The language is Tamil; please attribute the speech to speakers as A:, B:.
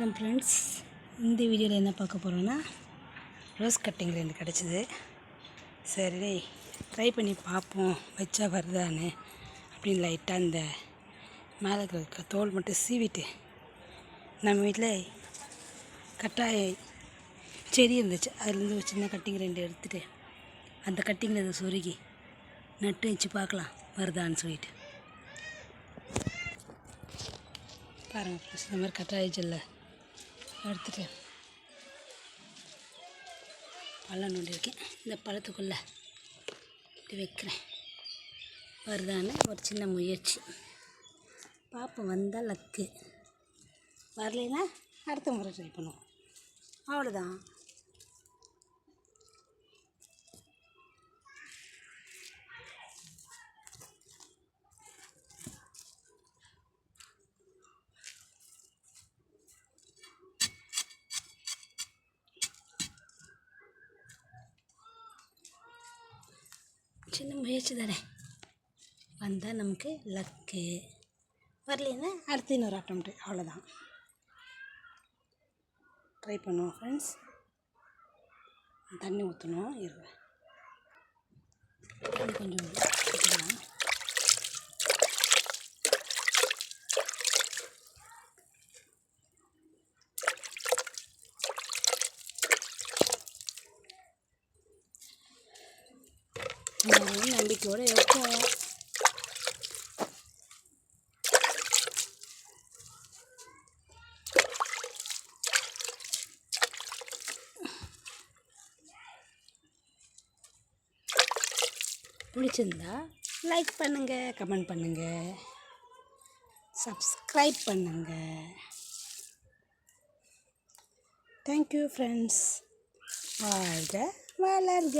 A: நம்ம ஃப்ரெண்ட்ஸ் இந்தி வீடியோவில் என்ன பார்க்க போகிறோன்னா ரோஸ் கட்டிங் ரெண்டு கிடச்சிது. சரி ட்ரை பண்ணி பார்ப்போம் வச்சா வருதான்னு. அப்படின்னு லைட்டாக இந்த மேலே இருக்கிற தோல் மட்டும் சீவிட்டு நம்ம வீட்டில் கட்டாய செடி இருந்துச்சு. அதுலேருந்து ஒரு சின்ன கட்டிங் ரெண்டு எடுத்துகிட்டு அந்த கட்டிங்கில் அதை சொருகி நட்டு வச்சு பார்க்கலாம் வருதான்னு சொல்லிட்டு. பாருங்கள் ஃப்ரெண்ட்ஸ் இந்த மாதிரி கட்டாய ஜெல்ல எடுத்துட்டு பழம் நோண்டியிருக்கேன். இந்த பழத்துக்குள்ளே இப்படி வைக்கிறேன். வருதான்னு ஒரு சின்ன முயற்சி. பார்ப்போம் வந்தால் லக்கு. வரலைன்னா அடுத்த முறை ட்ரை பண்ணுவோம். அவ்வளோதான். சின்ன முயற்சி தானே. வந்தால் நமக்கு லக்கு வரலைன்னா அடுத்து இன்னொரு அட்டம்ப்ட்டு அவ்வளோதான் ட்ரை பண்ணுவோம் ஃப்ரெண்ட்ஸ் தண்ணி ஊற்றணும் இருவேன் கொஞ்சம் நம்ம நம்பிக்கையோடு இருக்கோம் பிடிச்சிருந்தா லைக் பண்ணுங்கள் கமெண்ட் பண்ணுங்கள் சப்ஸ்கிரைப் பண்ணுங்கள் தேங்க்யூ ஃப்ரெண்ட்ஸ் வாழ்க வளர்க.